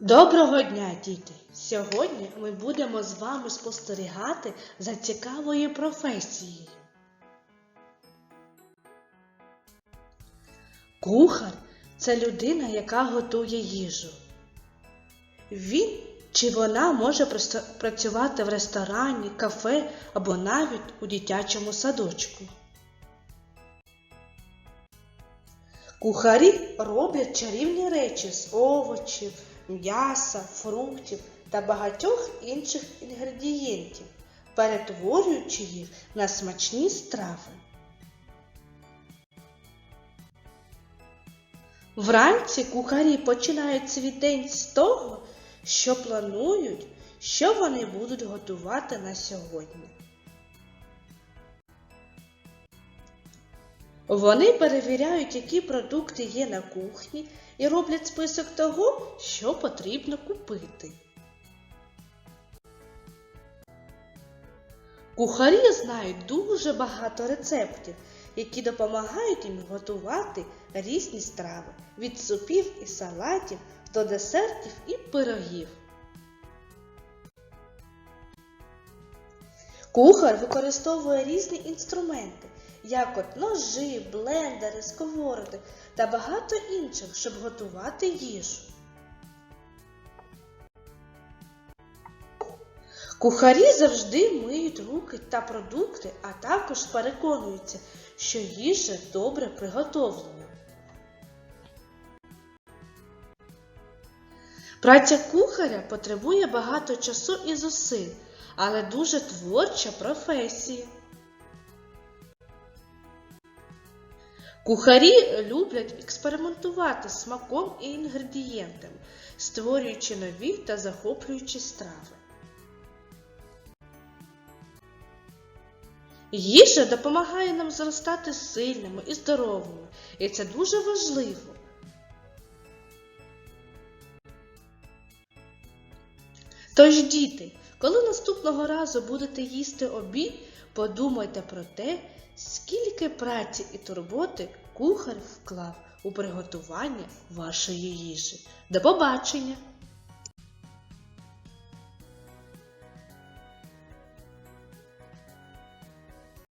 Доброго дня, діти! Сьогодні ми будемо з вами спостерігати за цікавою професією. Кухар це людина, яка готує їжу. Він чи вона може працювати в ресторані, кафе або навіть у дитячому садочку. Кухарі роблять чарівні речі з овочів, м'яса, фруктів та багатьох інших інгредієнтів, перетворюючи їх на смачні страви. Вранці кухарі починають свій день з того, що планують, що вони будуть готувати на сьогодні. Вони перевіряють, які продукти є на кухні, і роблять список того, що потрібно купити. Кухарі знають дуже багато рецептів, які допомагають їм готувати різні страви від супів і салатів до десертів і пирогів. Кухар використовує різні інструменти, як от ножи, блендери, сковороди та багато інших, щоб готувати їжу. Кухарі завжди миють руки та продукти, а також переконуються, що їжа добре приготовлена. Праця кухаря потребує багато часу і зусиль, але дуже творча професія. Кухарі люблять експериментувати смаком і інгредієнтами, створюючи нові та захоплюючі страви. Їжа допомагає нам зростати сильними і здоровими, і це дуже важливо. Тож, діти, коли наступного разу будете їсти обід, подумайте про те, скільки праці і турботи кухар вклав у приготування вашої їжі. До побачення!